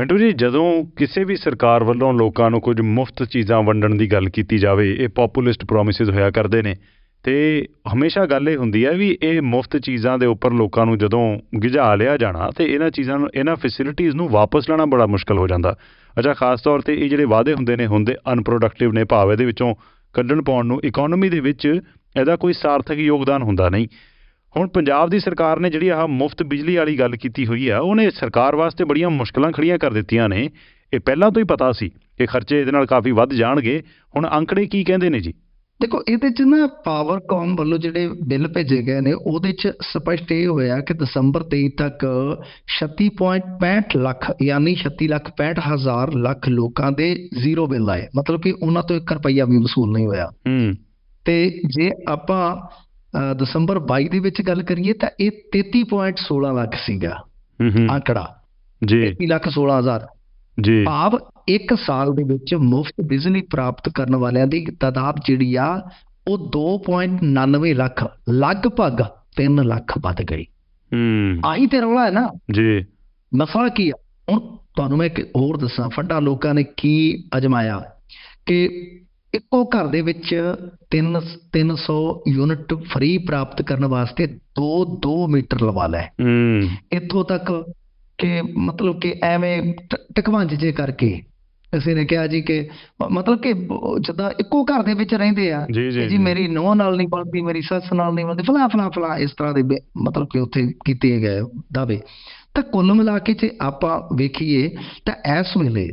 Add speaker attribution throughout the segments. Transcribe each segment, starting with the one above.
Speaker 1: ਮਿੰਟੂ ਜੀ, ਜਦੋਂ ਕਿਸੇ ਵੀ ਸਰਕਾਰ ਵੱਲੋਂ ਲੋਕਾਂ ਨੂੰ ਕੁਝ ਮੁਫਤ ਚੀਜ਼ਾਂ ਵੰਡਣ ਦੀ ਗੱਲ ਕੀਤੀ ਜਾਵੇ, ਇਹ ਪੋਪੂਲਿਸਟ ਪ੍ਰੋਮਿਸਸ ਹੋਇਆ ਕਰਦੇ ਨੇ, ਤੇ ਹਮੇਸ਼ਾ ਗੱਲ ਇਹ ਹੁੰਦੀ ਹੈ ਵੀ ਇਹ ਮੁਫਤ ਚੀਜ਼ਾਂ ਦੇ ਉੱਪਰ ਲੋਕਾਂ ਨੂੰ ਜਦੋਂ ਗਿਝਾ ਲਿਆ ਜਾਣਾ, ਤੇ ਇਹਨਾਂ ਚੀਜ਼ਾਂ ਨੂੰ, ਇਹਨਾਂ ਫੈਸਿਲਿਟੀਆਂ ਨੂੰ ਵਾਪਸ ਲੈਣਾ ਬੜਾ ਮੁਸ਼ਕਲ ਹੋ ਜਾਂਦਾ। ਅੱਛਾ, ਖਾਸ ਤੌਰ ਤੇ ਇਹ ਜਿਹੜੇ ਵਾਅਦੇ ਹੁੰਦੇ ਨੇ, ਹੁੰਦੇ ਅਨਪ੍ਰੋਡਕਟਿਵ ਨੇ, ਭਾਵੇਂ ਦੇ ਵਿੱਚੋਂ ਕੱਢਣ ਪਾਉਣ ਨੂੰ ਇਕਨੋਮੀ ਦੇ ਵਿੱਚ ਇਹਦਾ ਕੋਈ ਸਾਰਥਕ ਯੋਗਦਾਨ ਹੁੰਦਾ ਨਹੀਂ। ਹੁਣ ਪੰਜਾਬ ਦੀ ਸਰਕਾਰ ਨੇ ਜਿਹੜੀ ਆਹ ਮੁਫਤ ਬਿਜਲੀ ਵਾਲੀ ਗੱਲ ਕੀਤੀ ਹੋਈ ਆ ਉਹਨੇ ਸਰਕਾਰ ਵਾਸਤੇ ਬੜੀਆਂ ਮੁਸ਼ਕਲਾਂ ਖੜੀਆਂ ਕਰ ਦਿੱਤੀਆਂ ਨੇ। ਇਹ ਪਹਿਲਾਂ ਤੋਂ ਹੀ ਪਤਾ ਸੀ ਕਿ ਖਰਚੇ ਇਹਦੇ ਨਾਲ ਕਾਫੀ ਵੱਧ ਜਾਣਗੇ। ਹੁਣ ਅੰਕੜੇ ਕੀ ਕਹਿੰਦੇ ਨੇ ਜੀ?
Speaker 2: ਦੇਖੋ ਇਹਦੇ ਚ ਨਾ ਪਾਵਰਕਾਮ ਵੱਲੋਂ ਜਿਹੜੇ ਬਿੱਲ ਭੇਜੇ ਗਏ ਨੇ ਉਹਦੇ ਚ ਸਪਸ਼ਟ ਇਹ ਹੋਇਆ ਕਿ ਦਸੰਬਰ 23 ਤੱਕ 36.65 ਲੱਖ ਯਾਨੀ 36 ਲੱਖ 65 ਹਜ਼ਾਰ ਲੱਖ ਲੋਕਾਂ ਦੇ ਜ਼ੀਰੋ ਬਿੱਲ ਆਏ। ਮਤਲਬ ਕਿ ਉਹਨਾਂ ਤੋਂ 1 ਰੁਪਈਆ ਵੀ ਵਸੂਲ ਨਹੀਂ ਹੋਇਆ।
Speaker 1: ਹੂੰ।
Speaker 2: ਤੇ ਜੇ ਆਪਾਂ ਦਸੰਬਰ 22 ਦੇ ਵਿੱਚ ਗੱਲ ਕਰੀਏ ਤਾਂ ਇਹ 33.16 ਲੱਖ ਸੀਗਾ ਆંકੜਾ
Speaker 1: ਜੀ।
Speaker 2: 33 ਲੱਖ 16 ਹਜ਼ਾਰ।
Speaker 1: ਜੀ।
Speaker 2: ਭਾਵ ਇੱਕ ਸਾਲ ਦੇ ਵਿੱਚ ਮੁਫਤ ਬਿਜਲੀ ਪ੍ਰਾਪਤ ਕਰਨ ਵਾਲਿਆਂ ਦੀ ਤਾਦਾਦ ਜਿਹੜੀ ਆ ਉਹ 2.99 ਲੱਖ ਲਗਭਗ 3 ਲੱਖ ਵੱਧ ਗਈ।
Speaker 1: ਹੂੰ।
Speaker 2: ਆਹੀ ਤੇ ਰੌਲਾ ਹੈ ਨਾ।
Speaker 1: ਜੀ।
Speaker 2: ਮਸਲਾ ਕੀ ਆ? ਹੁਣ ਤੁਹਾਨੂੰ ਮੈਂ ਇੱਕ ਹੋਰ ਦੱਸਾਂ ਫੰਡਾ ਲੋਕਾਂ ਨੇ ਕੀ ਅਜਮਾਇਆ ਕਿ ਇੱਕੋ ਘਰ ਦੇ ਵਿੱਚ 3 300 ਯੂਨਿਟ ਫ੍ਰੀ ਪ੍ਰਾਪਤ ਕਰਨ ਵਾਸਤੇ 2 2 ਮੀਟਰ ਲਵਾ ਲੈ।
Speaker 1: ਹੂੰ।
Speaker 2: ਇੱਥੋਂ ਤੱਕ ਕਿ ਮਤਲਬ ਕਿ ਐਵੇਂ ਟਕਵਾਂਜ ਜੇ ਕਰਕੇ। ਕਿਸੇ ਨੇ ਕਿਹਾ ਜੀ ਕਿ ਮਤਲਬ ਕਿ ਜਿੱਦਾਂ ਇੱਕੋ ਘਰ ਦੇ ਵਿੱਚ ਰਹਿੰਦੇ ਆ
Speaker 1: ਜੀ
Speaker 2: ਮੇਰੀ ਨੂੰਹ ਨਾਲ ਨਹੀਂ ਬਣਦੀ ਮੇਰੀ ਸੱਸ ਨਾਲ ਨਹੀਂ ਬਣਦੀ ਫਲਾ ਫਲਾ ਫਲਾ ਇਸ ਤਰ੍ਹਾਂ ਦੇ ਮਤਲਬ ਕਿ ਉੱਥੇ ਕੀਤੇ ਗਏ ਦਾਅਵੇ। ਤਾਂ ਕੁੱਲ ਮਿਲਾ ਕੇ ਜੇ ਆਪਾਂ ਵੇਖੀਏ ਤਾਂ ਇਸ ਵੇਲੇ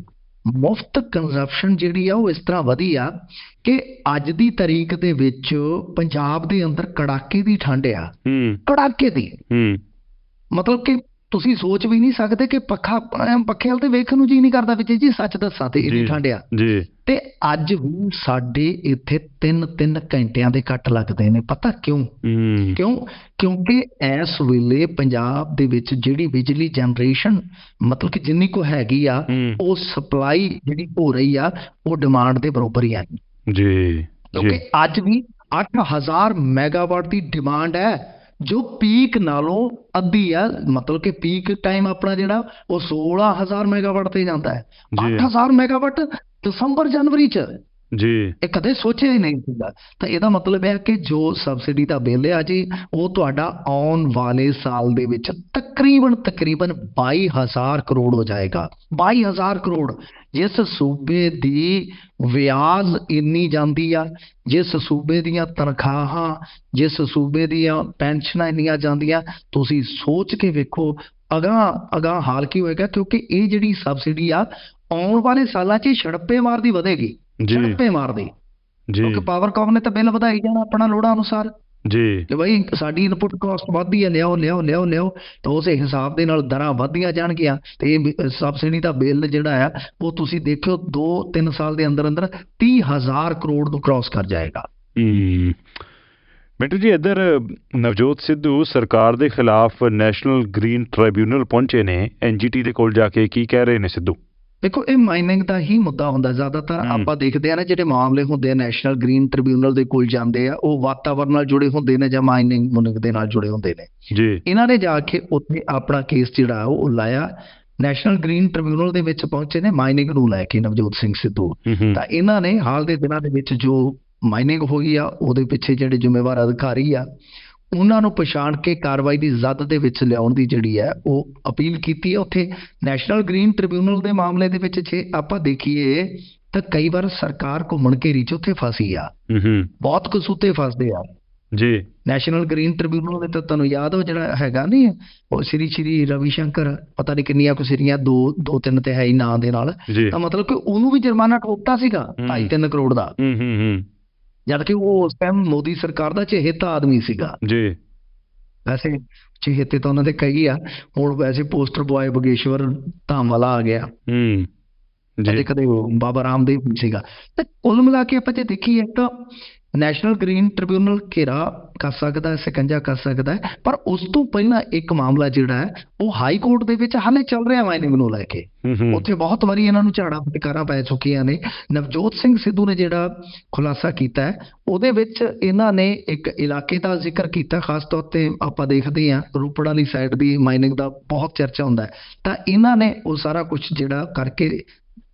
Speaker 2: ਮੁਫਤ ਕੰਜ਼ੰਪਸ਼ਨ ਜਿਹੜੀ ਆ ਉਹ ਇਸ ਤਰ੍ਹਾਂ ਵਧੀ ਆ ਕਿ ਅੱਜ ਦੀ ਤਾਰੀਖ ਦੇ ਵਿੱਚ ਪੰਜਾਬ ਦੇ ਅੰਦਰ ਕੜਾਕੇ ਦੀ ਠੰਡ ਆ।
Speaker 1: ਹੂੰ।
Speaker 2: ਕੜਾਕੇ ਦੀ।
Speaker 1: ਹੂੰ।
Speaker 2: ਮਤਲਬ ਕਿ ਤੁਸੀਂ ਸੋਚ ਵੀ ਨਹੀਂ ਸਕਦੇ ਕਿ ਪੱਖਾ ਪੱਖੇ ਵਾਲ ਤੇ ਵੇਖਣ ਨੂੰ ਜੀ ਨਹੀਂ ਕਰਦਾ ਵਿੱਚ ਜੀ ਸੱਚ ਦੱਸਾਂ ਤੇ ਇੰਨੀ। ਠੰਡ ਆ।
Speaker 1: ਜੀ।
Speaker 2: ਤੇ ਅੱਜ ਵੀ ਸਾਡੇ ਇੱਥੇ 3-3 ਘੰਟਿਆਂ ਦੇ ਕੱਟ ਲੱਗਦੇ ਨੇ ਪਤਾ ਕਿਉਂ? ਕਿਉਂ? ਕਿਉਂਕਿ ਇਸ ਵੇਲੇ ਪੰਜਾਬ ਦੇ ਵਿੱਚ ਜਿਹੜੀ ਬਿਜਲੀ ਜਨਰੇਸ਼ਨ ਮਤਲਬ ਕਿ ਜਿੰਨੀ ਕੋ ਹੈਗੀ ਆ ਉਹ ਸਪਲਾਈ ਜਿਹੜੀ ਹੋ ਰਹੀ ਆ ਉਹ ਡਿਮਾਂਡ ਦੇ ਬਰਾਬਰ ਹੀ ਆ।
Speaker 1: ਜੀ ਜੀ।
Speaker 2: ਕਿਉਂਕਿ ਅੱਜ ਵੀ 8000 ਮੈਗਾਵਾਟ ਦੀ ਡਿਮਾਂਡ ਹੈ। ਜੋ ਪੀਕ ਨਾਲੋਂ ਅੱਧੀ ਆ ਮਤਲਬ ਕਿ ਪੀਕ ਟਾਈਮ ਆਪਣਾ ਜਿਹੜਾ ਉਹ 16000 ਮੈਗਾਵਾਟ ਤੇ ਜਾਂਦਾ ਹੈ
Speaker 1: ਜੀ।
Speaker 2: 8000 ਮੈਗਾਵਾਟ ਦਸੰਬਰ ਜਨਵਰੀ ਚ
Speaker 1: ਜੀ।
Speaker 2: ਇਹ ਕਦੇ ਸੋਚਿਆ ਹੀ ਨਹੀਂ ਸੀਗਾ। ਤਾਂ ਇਹਦਾ ਮਤਲਬ ਹੈ ਕਿ ਜੋ ਸਬਸਿਡੀ ਦਾ ਬਿੱਲ ਹੈ ਜੀ, ਉਹ ਤੁਹਾਡਾ ਆਉਣ ਵਾਲੇ ਸਾਲ ਦੇ ਵਿੱਚ ਤਕਰੀਬਨ ਤਕਰੀਬਨ 22000 ਕਰੋੜ ਹੋ ਜਾਏਗਾ। 22000 ਕਰੋੜ। ਜਿਸ ਸੂਬੇ ਦੀ ਵਿਆਜ ਇੰਨੀ ਜਾਂਦੀ ਆ, ਜਿਸ ਸੂਬੇ ਦੀਆਂ ਤਨਖਾਹਾਂ, ਜਿਸ ਸੂਬੇ ਦੀਆਂ ਪੈਨਸ਼ਨਾਂ ਇੰਨੀਆਂ ਜਾਂਦੀਆਂ, ਤੁਸੀਂ ਸੋਚ ਕੇ ਵੇਖੋ, ਅਗਾਂਹ ਅਗਾਂਹ ਹਾਲ ਕੀ ਹੋਏਗਾ, ਕਿਉਂਕਿ ਇਹ ਜਿਹੜੀ ਸਬਸਿਡੀ ਆ, ਆਉਣ ਵਾਲੇ ਸਾਲਾਂ 'ਚ ਛੜਪੇ ਮਾਰਦੀ ਵਧੇਗੀ। ਝੜਪੇ ਮਾਰਦੀ।
Speaker 1: ਜੀ।
Speaker 2: ਕਿਉਂਕਿ ਪਾਵਰਕਾਮ ਨੇ ਤਾਂ ਬਿੱਲ ਵਧਾਈ ਜਾਣਾ ਆਪਣਾ ਲੋੜਾਂ ਅਨੁਸਾਰ।
Speaker 1: ਜੀ।
Speaker 2: ਕਿ ਬਈ ਸਾਡੀ ਇਨਪੁਟ ਕਾਸਟ ਵੱਧਦੀ ਹੈ ਲਿਆਓ ਲਿਆਓ ਲਿਆਓ ਲਿਆਓ। ਤਾਂ ਉਸੇ ਹਿਸਾਬ ਦੇ ਨਾਲ ਦਰਾਂ ਵਧਦੀਆਂ ਜਾਣਗੀਆਂ। ਤੇ ਇਹ ਸਬਸਿਡੀ ਦਾ ਬਿੱਲ ਜਿਹੜਾ ਆ ਉਹ ਤੁਸੀਂ ਦੇਖਿਓ 2-3 ਸਾਲ ਦੇ ਅੰਦਰ ਅੰਦਰ 30000 ਕਰੋੜ ਨੂੰ ਕ੍ਰਾਸ ਕਰ ਜਾਏਗਾ।
Speaker 1: ਮਿੰਟੂ ਜੀ ਇੱਧਰ ਨਵਜੋਤ ਸਿੱਧੂ ਸਰਕਾਰ ਦੇ ਖਿਲਾਫ ਨੈਸ਼ਨਲ ਗ੍ਰੀਨ ਟ੍ਰਿਬਿਊਨਲ ਪਹੁੰਚੇ ਨੇ। ਐਨਜੀਟੀ ਦੇ ਕੋਲ ਜਾ ਕੇ ਕੀ ਕਹਿ ਰਹੇ ਨੇ ਸਿੱਧੂ?
Speaker 2: ਦੇਖੋ ਇਹ ਮਾਈਨਿੰਗ ਦਾ ਹੀ ਮੁੱਦਾ ਹੁੰਦਾ। ਜ਼ਿਆਦਾਤਰ। ਆਪਾਂ ਦੇਖਦੇ ਆ ਨਾ ਜਿਹੜੇ ਮਾਮਲੇ ਹੁੰਦੇ ਆ ਨੈਸ਼ਨਲ ਗ੍ਰੀਨ ਟ੍ਰਿਬਿਊਨਲ ਦੇ ਕੋਲ ਜਾਂਦੇ ਆ ਉਹ ਵਾਤਾਵਰਣ ਨਾਲ ਜੁੜੇ ਹੁੰਦੇ ਨੇ ਜਾਂ ਮਾਈਨਿੰਗ ਮੁਨਿੰਗ ਦੇ ਨਾਲ ਜੁੜੇ ਹੁੰਦੇ ਨੇ।
Speaker 1: ਜੀ।
Speaker 2: ਇਹਨਾਂ ਨੇ ਜਾ ਕੇ ਉੱਥੇ ਆਪਣਾ ਕੇਸ ਜਿਹੜਾ ਉਹ ਲਾਇਆ। ਨੈਸ਼ਨਲ ਗ੍ਰੀਨ ਟ੍ਰਿਬਿਊਨਲ ਦੇ ਵਿੱਚ ਪਹੁੰਚੇ ਨੇ ਮਾਈਨਿੰਗ ਨੂੰ ਲੈ ਕੇ ਨਵਜੋਤ ਸਿੰਘ ਸਿੱਧੂ। ਤਾਂ ਇਹਨਾਂ ਨੇ ਹਾਲ ਦੇ ਦਿਨਾਂ ਦੇ ਵਿੱਚ ਜੋ ਮਾਈਨਿੰਗ ਹੋਈ ਆ ਉਹਦੇ ਪਿੱਛੇ ਜਿਹੜੇ ਜ਼ਿੰਮੇਵਾਰ ਅਧਿਕਾਰੀ ਆ ਉਹਨਾਂ ਨੂੰ ਪਛਾਣ ਕੇ ਕਾਰਵਾਈ ਦੀ ਜ਼ਦ ਦੇ ਵਿੱਚ ਲਿਆਉਣ ਦੀ ਜਿਹੜੀ ਹੈ ਉਹ ਅਪੀਲ ਕੀਤੀ ਹੈ ਉੱਥੇ। ਨੈਸ਼ਨਲ ਗ੍ਰੀਨ ਟ੍ਰਿਬਿਊਨਲ ਦੇ ਮਾਮਲੇ ਦੇ ਵਿੱਚ ਜੇ ਆਪਾਂ ਦੇਖੀਏ ਤਾਂ ਕਈ ਵਾਰ ਸਰਕਾਰ ਘੁੰਮਣ ਘੇਰੀ ਚ ਉੱਥੇ ਫਸੀ ਆ।
Speaker 1: ਹੂੰ ਹੂੰ।
Speaker 2: ਬਹੁਤ ਕਸੂਤੇ ਫਸਦੇ ਆ।
Speaker 1: ਜੀ।
Speaker 2: ਨੈਸ਼ਨਲ ਗ੍ਰੀਨ ਟ੍ਰਿਬਿਊਨਲ ਦੇ ਤਾਂ ਤੁਹਾਨੂੰ ਯਾਦ ਹੋ ਜਿਹੜਾ ਹੈਗਾ ਨਹੀਂ ਉਹ ਸ੍ਰੀ ਸ਼੍ਰੀ ਰਵੀ ਸ਼ੰਕਰ ਪਤਾ ਨਹੀਂ ਕਿੰਨੀਆਂ ਕੁ ਸ੍ਰੀਆਂ ਦੋ ਦੋ ਤਿੰਨ ਤੇ ਹੈ ਹੀ ਨਾਂ ਦੇ ਨਾਲ। ਤਾਂ ਮਤਲਬ ਕਿ ਉਹਨੂੰ ਵੀ ਜੁਰਮਾਨਾ ਠੋਕਤਾ ਸੀਗਾ
Speaker 1: ਹਮ।
Speaker 2: 2.5 ਕਰੋੜ ਦਾ।
Speaker 1: ਹੂੰ ਹੂੰ ਹੂੰ।
Speaker 2: ਜਦ ਕਿ ਉਹ ਉਸ ਟਾਈਮ ਮੋਦੀ ਸਰਕਾਰ ਦਾ ਚਹੇਤਾ ਆਦਮੀ ਸੀਗਾ।
Speaker 1: ਜੀ।
Speaker 2: ਵੈਸੇ ਚਹੇਤੇ ਤਾਂ ਉਹਨਾਂ ਦੇ ਕਈ ਆ। ਹੁਣ ਵੈਸੇ ਪੋਸਟਰ ਬੁਆਏ ਬਗੇਸ਼ਵਰ ਧਾਮ ਵਾਲਾ ਆ ਗਿਆ।
Speaker 1: ਹੂੰ। ਜੀ।
Speaker 2: ਕਦੇ ਬਾਬਾ ਰਾਮਦੇਵ ਸੀਗਾ। ਤੇ ਕੁੱਲ ਮਿਲਾ ਕੇ ਆਪਾਂ ਜੇ ਦੇਖੀਏ ਤਾਂ ਨੈਸ਼ਨਲ ਗ੍ਰੀਨ ਟ੍ਰਿਬਿਊਨਲ ਘੇਰਾ ਕਰ ਸਕਦਾ ਹੈ ਸਿਕੰਜਾ ਕਰ ਸਕਦਾ ਹੈ ਪਰ ਉਸ ਤੋਂ ਪਹਿਲਾਂ ਇੱਕ ਮਾਮਲਾ ਜਿਹੜਾ ਹੈ ਉਹ ਹਾਈ ਕੋਰਟ ਦੇ ਵਿੱਚ ਹਾਲੇ ਚੱਲ ਰਿਹਾ ਮਾਈਨਿੰਗ ਨੂੰ ਲੈ ਕੇ। ਉੱਥੇ ਬਹੁਤ ਵਾਰੀ ਇਹਨਾਂ ਨੂੰ ਝਾੜਾ ਫਟਕਾਰਾਂ ਪੈ ਚੁੱਕੀਆਂ ਨੇ। ਨਵਜੋਤ ਸਿੰਘ ਸਿੱਧੂ ਨੇ ਜਿਹੜਾ ਖੁਲਾਸਾ ਕੀਤਾ ਉਹਦੇ ਵਿੱਚ ਇਹਨਾਂ ਨੇ ਇੱਕ ਇਲਾਕੇ ਦਾ ਜ਼ਿਕਰ ਕੀਤਾ ਖਾਸ ਤੌਰ ਤੇ ਆਪਾਂ ਦੇਖਦੇ ਹਾਂ ਰੂਪੜ ਵਾਲੀ ਸਾਈਡ ਦੀ ਮਾਈਨਿੰਗ ਦਾ ਬਹੁਤ ਚਰਚਾ ਹੁੰਦਾ ਹੈ। ਤਾਂ ਇਹਨਾਂ ਨੇ ਉਹ ਸਾਰਾ ਕੁਝ ਜਿਹੜਾ ਕਰਕੇ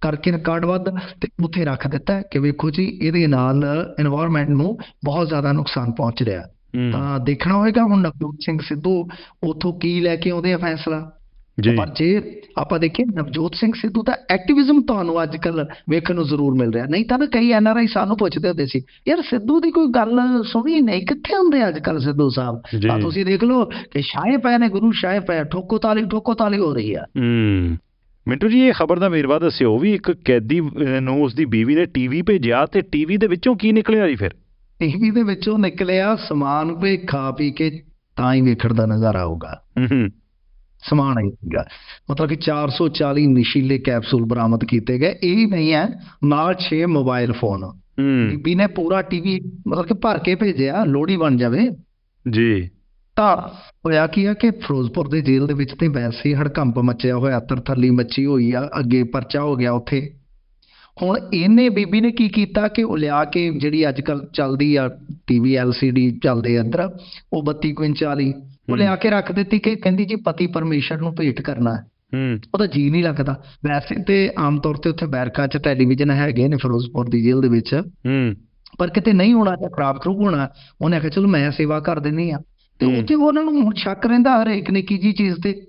Speaker 2: ਕਰਕੇ ਰਿਕਾਰਡਬੱਧ ਤੇ ਉੱਥੇ ਰੱਖ ਦਿੱਤਾ ਕਿ ਵੇਖੋ ਜੀ ਇਹਦੇ ਨਾਲ এনवायरमेंट ਨੂੰ ਬਹੁਤ ਜ਼ਿਆਦਾ ਨੁਕਸਾਨ ਪਹੁੰਚ ਰਿਹਾ। ਤਾਂ ਦੇਖਣਾ ਹੋਏਗਾ ਹੁਣ ਨਵਜੋਤ ਸਿੰਘ ਸਿੱਧੂ ਉਥੋਂ ਕੀ ਲੈ ਕੇ ਆਉਂਦੇ ਆ ਫੈਸਲਾ?
Speaker 1: ਜੀ।
Speaker 2: ਪਰ ਜੇ ਆਪਾਂ ਦੇਖੀਏ ਨਵਜੋਤ ਸਿੰਘ ਸਿੱਧੂ ਦਾ ਐਕਟਿਵਿਜ਼ਮ ਤੁਹਾਨੂੰ ਅੱਜ ਕੱਲ ਵੇਖਣ ਨੂੰ ਜ਼ਰੂਰ ਮਿਲ ਰਿਹਾ। ਨਹੀਂ ਤਾਂ ਕਈ ਐਨ ਆਰ ਆਈ ਸਾਨੂੰ ਪੁੱਛਦੇ ਹੁੰਦੇ ਸੀ ਯਾਰ ਸਿੱਧੂ ਦੀ ਕੋਈ ਗੱਲ ਸੁਣੀ ਨਹੀਂ? ਕਿੱਥੇ ਹੁੰਦੇ ਅੱਜ ਕੱਲ ਸਿੱਧੂ ਸਾਹਿਬ? ਤਾਂ ਤੁਸੀਂ ਦੇਖ ਲਓ ਕਿ ਸ਼ਾਇਦ ਪੈ ਨੇ ਗੁਰੂ ਸ਼ਾਇਦ ਪੈ ਠੋਕੋ ਤਾਲੀ ਠੋਕੋ ਤਾਲੀ ਹੋ ਰਹੀ ਆ।
Speaker 1: ਹੂੰ। ਮਿੰਟੂ ਜੀ ਇਹ ਖਬਰ ਦਾ ਵੇਰਵਾ ਦੱਸਿਓ ਵੀ ਇੱਕ ਕੈਦੀ ਨੂੰ ਉਸ ਦੀ ਬੀਵੀ ਨੇ ਟੀਵੀ ਭੇਜਿਆ ਤੇ ਟੀਵੀ ਦੇ ਵਿੱਚੋਂ ਕੀ ਨਿਕਲਿਆ ਜੀ ਫਿਰ?
Speaker 2: ਟੀਵੀ ਦੇ ਵਿੱਚੋਂ ਨਿਕਲਿਆ ਸਮਾਨ ਕੋਈ ਖਾ ਪੀ ਕੇ ਤਾਂ ਹੀ ਵੇਖਣ ਦਾ ਨਜ਼ਾਰਾ ਆਊਗਾ।
Speaker 1: ਹੂੰ ਹੂੰ।
Speaker 2: ਸਮਾਨ ਆਈ ਸੀਗਾ। ਮਤਲਬ ਕਿ 440 ਨਸ਼ੀਲੇ ਕੈਪਸੂਲ ਬਰਾਮਦ ਕੀਤੇ ਗਏ। ਇਹ ਹੀ ਨਹੀਂ ਹੈ ਨਾਲ 6 ਮੋਬਾਈਲ ਫੋਨ।
Speaker 1: ਹੂੰ।
Speaker 2: ਬੀਬੀ ਨੇ ਪੂਰਾ ਟੀਵੀ ਮਤਲਬ ਕਿ ਭਰ ਕੇ ਭੇਜਿਆ ਲੋੜੀ ਬਣ ਜਾਵੇ।
Speaker 1: ਜੀ।
Speaker 2: ਤਾਂ ਹੋਇਆ ਕੀ ਆ ਕਿ ਫਿਰੋਜ਼ਪੁਰ ਦੇ ਜੇਲ੍ਹ ਦੇ ਵਿੱਚ ਤੇ ਵੈਸੇ ਹੀ ਹੜਕੰਪ ਮਚਿਆ ਹੋਇਆ ਤਰਥੱਲੀ ਮੱਚੀ ਹੋਈ ਆ ਅੱਗੇ ਪਰਚਾ ਹੋ ਗਿਆ ਉੱਥੇ। ਹੁਣ ਇਹਨੇ ਬੀਬੀ ਨੇ ਕੀ ਕੀਤਾ ਕਿ ਉਹ ਲਿਆ ਕੇ ਜਿਹੜੀ ਅੱਜ ਕੱਲ ਚੱਲਦੀ ਆ ਟੀਵੀ ਐਲਸੀਡੀ ਚੱਲਦੇ ਇੱਧਰ ਉਹ 32 ਕੁਇੰਚ ਵਾਲੀ ਉਹ। ਲਿਆ ਕੇ ਰੱਖ ਦਿੱਤੀ ਕਿ ਕਹਿੰਦੀ ਜੀ ਪਤੀ ਪਰਮੇਸ਼ਰ ਨੂੰ ਭੇਟ ਕਰਨਾ ਹੈ।
Speaker 1: ਹੂੰ।
Speaker 2: ਉਹਦਾ ਜੀ ਨਹੀਂ ਲੱਗਦਾ। ਵੈਸੇ ਤੇ ਆਮ ਤੌਰ ਤੇ ਉੱਥੇ ਬੈਰਕਾ 'ਚ ਟੈਲੀਵਿਜ਼ਨ ਹੈਗੇ ਨੇ ਫਿਰੋਜ਼ਪੁਰ ਦੀ ਜੇਲ੍ਹ ਦੇ ਵਿੱਚ।
Speaker 1: ਹੂੰ।
Speaker 2: ਪਰ ਕਿਤੇ ਨਹੀਂ ਹੋਣਾ ਤਾਂ ਖਰਾਬ ਖਰੂਬ ਹੋਣਾ ਉਹਨੇ ਆਖਿਆ ਚਲੋ ਮੈਂ ਸੇਵਾ ਕਰ ਦਿੰਨੀ ਆ ਤੇ। ਉੱਥੇ ਉਹਨਾਂ ਨੂੰ ਹੁਣ ਸ਼ੱਕ ਰਹਿੰਦਾ ਹਰੇਕ ਨਿੱਕੀ ਜੀ ਚੀਜ਼ ਤੇ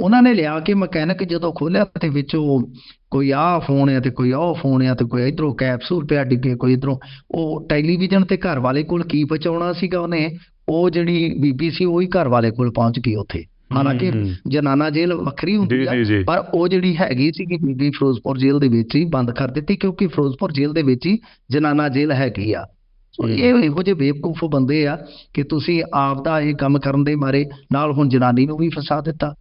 Speaker 2: ਉਹਨਾਂ ਨੇ ਲਿਆ ਕੇ ਮਕੈਨਿਕ ਜਦੋਂ ਖੋਲਿਆ ਤੇ ਵਿੱਚ ਉਹ ਕੋਈ ਆਹ ਫੋਨ ਆ ਤੇ ਕੋਈ ਉਹ ਫੋਨ ਆ ਤੇ ਕੋਈ ਇਧਰੋਂ ਕੈਪਸੂਲ ਪਿਆ ਡਿੱਗੇ ਕੋਈ ਇਧਰੋਂ ਉਹ ਟੈਲੀਵਿਜ਼ਨ ਤੇ ਘਰ ਵਾਲੇ ਕੋਲ ਕੀ ਪਹੁੰਚਾਉਣਾ ਸੀਗਾ ਉਹਨੇ ਉਹ ਜਿਹੜੀ ਬੀਬੀ ਸੀ ਉਹ ਹੀ ਘਰ ਵਾਲੇ ਕੋਲ ਪਹੁੰਚ ਗਈ ਉੱਥੇ ਹਾਲਾਂਕਿ। ਜਨਾਨਾ ਜੇਲ੍ਹ ਵੱਖਰੀ ਹੁੰਦੀ ਆ। ਪਰ ਉਹ ਜਿਹੜੀ ਹੈਗੀ ਸੀ ਕਿ ਬੀਬੀ ਫਿਰੋਜ਼ਪੁਰ ਜੇਲ੍ਹ ਦੇ ਵਿੱਚ ਹੀ ਬੰਦ ਕਰ ਦਿੱਤੀ ਕਿਉਂਕਿ ਫਿਰੋਜ਼ਪੁਰ ਜੇਲ੍ਹ ਦੇ ਵਿੱਚ ਹੀ ਜਨਾਨਾ ਜੇਲ੍ਹ ਹੈਗੀ ਆ ਸੋ। ਇਹ ਇਹੋ ਜਿਹੇ ਬੇਵਕੂਫ ਬੰਦੇ ਆ ਕਿ ਤੁਸੀਂ ਆਪ ਦਾ ਇਹ ਕੰਮ ਕਰਨ ਦੇ ਮਾਰੇ ਨਾਲ ਹੁਣ ਜਨਾਨੀ ਨੂੰ ਵੀ ਫਸਾ ਦਿੱਤਾ।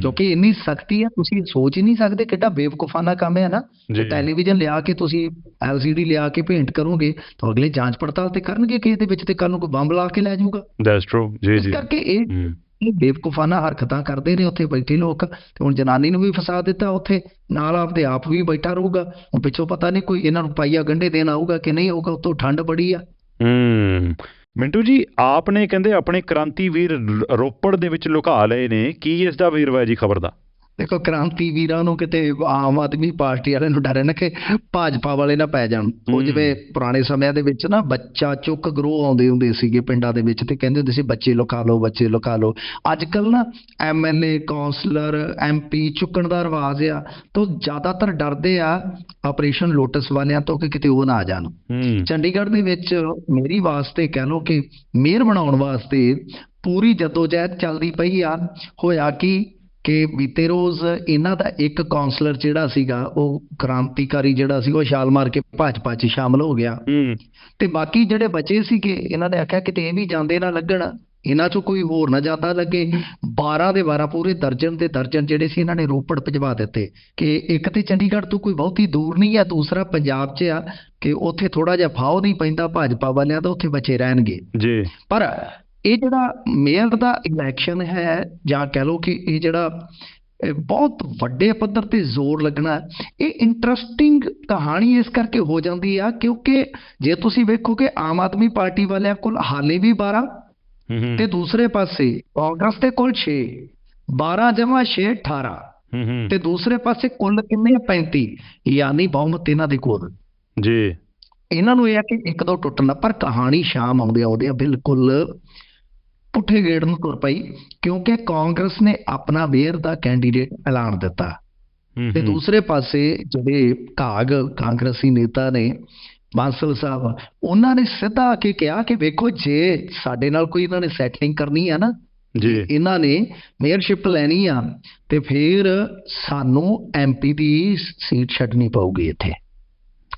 Speaker 2: ਕਿਉਂਕਿ ਇੰਨੀ ਸਖਤੀ ਆ ਤੁਸੀਂ ਸੋਚ ਹੀ ਨਹੀਂ ਸਕਦੇ ਕਿੱਡਾ ਬੇਵਕੂਫਾਨਾ ਕੰਮ ਹੈ ਨਾ।
Speaker 1: ਜੀ।
Speaker 2: ਟੈਲੀਵਿਜ਼ਨ ਲਿਆ ਕੇ ਤੁਸੀਂ ਐਲਸੀਡੀ ਲਿਆ ਕੇ ਭੇਂਟ ਕਰੋਗੇ ਤਾਂ ਅਗਲੇ ਜਾਂਚ ਪੜਤਾਲ ਤੇ ਕਰਨਗੇ ਕਿ ਇਹਦੇ ਵਿੱਚ ਤੇ ਕੱਲ ਨੂੰ ਕੋਈ ਬੰਬ ਲਾ ਕੇ ਲੈ ਜਾਊਗਾ।
Speaker 1: ਦੈਟਸ ਟਰੂ ਜੀ
Speaker 2: ਇਸ
Speaker 1: ਜੀ।
Speaker 2: ਕਰਕੇ ਇਹ ਇਹ ਬੇਵਕੂਫਾਨਾ ਹਰਕਤਾਂ ਕਰਦੇ ਨੇ, ਉੱਥੇ ਬੈਠੇ ਲੋਕ। ਤੇ ਹੁਣ ਜਨਾਨੀ ਨੂੰ ਵੀ ਫਸਾ ਦਿੱਤਾ ਉੱਥੇ, ਨਾਲ ਆਪਦੇ ਆਪ ਵੀ ਬੈਠਾ ਰਹੂਗਾ। ਹੁਣ ਪਿੱਛੋਂ ਪਤਾ ਨਹੀਂ ਕੋਈ ਇਹਨਾਂ ਨੂੰ ਪਾਈਆ ਗੰਢੇ ਦੇਣ ਆਊਗਾ ਕਿ ਨਹੀਂ ਆਊਗਾ ਉੱਤੋਂ ਠੰਡ ਬੜੀ ਆ।
Speaker 1: ਹੂੰ। ਮਿੰਟੂ ਜੀ ਆਪ ਨੇ ਕਹਿੰਦੇ ਆਪਣੇ ਕ੍ਰਾਂਤੀਵੀਰ ਰ- ਰੋਪੜ ਦੇ ਵਿੱਚ ਲੁਕਾ ਲਏ ਨੇ। ਕੀ ਇਸ ਦਾ ਵੇਰਵਾ ਜੀ ਖਬਰ ਦਾ?
Speaker 2: ਦੇਖੋ ਕ੍ਰਾਂਤੀ ਵੀਰਾਂ ਨੂੰ ਕਿਤੇ ਆਮ ਆਦਮੀ ਪਾਰਟੀ ਵਾਲਿਆਂ ਨੂੰ ਡਰ ਨਾ ਕਿ ਭਾਜਪਾ ਵਾਲੇ ਨਾ ਪੈ ਜਾਣ। ਉਹ
Speaker 1: ਹੂੰ।
Speaker 2: ਜਿਵੇਂ ਪੁਰਾਣੇ ਸਮਿਆਂ ਦੇ ਵਿੱਚ ਨਾ ਬੱਚਾ ਚੁੱਕ ਗਰੋਹ ਆਉਂਦੇ ਹੁੰਦੇ ਸੀਗੇ ਪਿੰਡਾਂ ਦੇ ਵਿੱਚ ਤੇ ਕਹਿੰਦੇ ਹੁੰਦੇ ਸੀ ਬੱਚੇ ਲੁਕਾ ਲਓ ਬੱਚੇ ਲੁਕਾ ਲਓ। ਅੱਜ ਕੱਲ ਨਾ ਐਮਐਲਏ ਕਾਉਂਸਲਰ ਐਮਪੀ ਚੁੱਕਣ ਦਾ ਰਿਵਾਜ ਆ ਤੋਂ ਜ਼ਿਆਦਾਤਰ ਡਰਦੇ ਆ ਆਪਰੇਸ਼ਨ ਲੋਟਸ ਵਾਲਿਆਂ ਤੋਂ ਕਿ ਕਿਤੇ ਉਹ ਨਾ ਆ ਜਾਣ।
Speaker 1: ਹੂੰ।
Speaker 2: ਚੰਡੀਗੜ੍ਹ ਦੇ ਵਿੱਚ ਮੇਰੀ ਵਾਸਤੇ ਕਹਿ ਲਓ ਕਿ ਮੇਅਰ ਬਣਾਉਣ ਵਾਸਤੇ ਪੂਰੀ ਜਦੋਜਹਿਦ ਚੱਲਦੀ ਪਈ ਆ। ਹੋਇਆ ਕੀ ਕਿ ਬੀਤੇ ਰੋਜ਼ ਇਹਨਾਂ ਦਾ ਇੱਕ ਕਾਉਂਸਲਰ ਜਿਹੜਾ ਸੀਗਾ ਉਹ ਕ੍ਰਾਂਤੀਕਾਰੀ ਜਿਹੜਾ ਸੀ ਉਹ ਛਾਲ ਮਾਰ ਕੇ ਭਾਜਪਾ 'ਚ ਸ਼ਾਮਲ ਹੋ ਗਿਆ।
Speaker 1: ਹੂੰ।
Speaker 2: ਤੇ ਬਾਕੀ ਜਿਹੜੇ ਬਚੇ ਸੀਗੇ ਇਹਨਾਂ ਨੇ ਆਖਿਆ ਕਿਤੇ ਇਹ ਵੀ ਜਾਂਦੇ ਨਾ ਲੱਗਣ ਇਹਨਾਂ 'ਚੋਂ ਕੋਈ ਹੋਰ ਨਾ ਜਾਂਦਾ ਲੱਗੇ। 12 ਦੇ 12 ਪੂਰੇ ਦਰਜਨ ਦੇ ਦਰਜਨ ਜਿਹੜੇ ਸੀ ਇਹਨਾਂ ਨੇ ਰੋਪੜ ਭਜਵਾ ਦਿੱਤੇ ਕਿ ਇੱਕ ਤੇ ਚੰਡੀਗੜ੍ਹ ਤੋਂ ਕੋਈ ਬਹੁਤੀ ਦੂਰ ਨਹੀਂ ਆ ਦੂਸਰਾ ਪੰਜਾਬ 'ਚ ਆ ਕਿ ਉੱਥੇ ਥੋੜਾ ਜਿਹਾ ਫਾਉ ਨਹੀਂ ਪੈਂਦਾ ਭਾਜਪਾ ਵਾਲਿਆਂ ਦਾ ਉੱਥੇ ਬਚੇ ਰਹਿਣਗੇ।
Speaker 1: ਜੀ।
Speaker 2: ਪਰ ਇਹ ਜਿਹੜਾ ਮੇਅਰ ਦਾ ਇਲੈਕਸ਼ਨ ਹੈ ਜਾਂ ਕਹਿ ਲਓ ਕਿ ਇਹ ਜਿਹੜਾ ਬਹੁਤ ਵੱਡੇ ਪੱਧਰ ਤੇ ਜ਼ੋਰ ਲੱਗਣਾ ਇਹ ਇੰਟਰਸਟਿੰਗ ਕਹਾਣੀ ਇਸ ਕਰਕੇ ਹੋ ਜਾਂਦੀ ਆ ਕਿਉਂਕਿ ਜੇ ਤੁਸੀਂ ਵੇਖੋ ਕਿ ਆਮ ਆਦਮੀ ਪਾਰਟੀ ਵਾਲਿਆਂ ਕੋਲ ਹਾਲੇ ਵੀ 12
Speaker 1: ਹੂੰ ਹੂੰ।
Speaker 2: ਤੇ ਦੂਸਰੇ ਪਾਸੇ ਕਾਂਗਰਸ ਦੇ ਕੋਲ 6 12 ਜਮਾ 6 18
Speaker 1: ਹੂੰ ਹੂੰ।
Speaker 2: ਤੇ ਦੂਸਰੇ ਪਾਸੇ ਕੁੱਲ ਕਿੰਨੇ ਆ? 35 ਯਾਨੀ ਬਹੁਮਤ ਇਹਨਾਂ ਦੇ ਕੋਲ।
Speaker 1: ਜੀ।
Speaker 2: ਇਹਨਾਂ ਨੂੰ ਇਹ ਆ ਕਿ ਇੱਕ ਦੋ ਟੁੱਟਣਾ ਪਰ ਕਹਾਣੀ ਸ਼ਾਮ ਆਉਂਦੇ ਆਉਂਦੇ ਆ ਬਿਲਕੁਲ ਪੁੱਠੇ ਗੇੜ ਨੂੰ ਤੁਰ ਪਈ ਕਿਉਂਕਿ ਕਾਂਗਰਸ ਨੇ ਆਪਣਾ ਮੇਅਰ ਦਾ ਕੈਂਡੀਡੇਟ ਐਲਾਨ ਦਿੱਤਾ ਤੇ। ਦੂਸਰੇ ਪਾਸੇ ਜਿਹੜੇ ਕਾਗ ਕਾਂਗਰਸੀ ਨੇਤਾ ਨੇ ਬਾਂਸਲ ਸਾਹਿਬ ਉਹਨਾਂ ਨੇ ਸਿੱਧਾ ਆ ਕੇ ਕਿਹਾ ਕਿ ਵੇਖੋ ਜੇ ਸਾਡੇ ਨਾਲ ਕੋਈ ਇਹਨਾਂ ਨੇ ਸੈਟਲਿੰਗ ਕਰਨੀ ਆ ਨਾ
Speaker 1: ਜੀ
Speaker 2: ਇਹਨਾਂ ਨੇ ਮੇਅਰਸ਼ਿਪ ਲੈਣੀ ਆ ਤੇ ਫਿਰ ਸਾਨੂੰ ਐਮਪੀ ਦੀ ਸੀਟ ਛੱਡਣੀ ਪਊਗੀ ਇੱਥੇ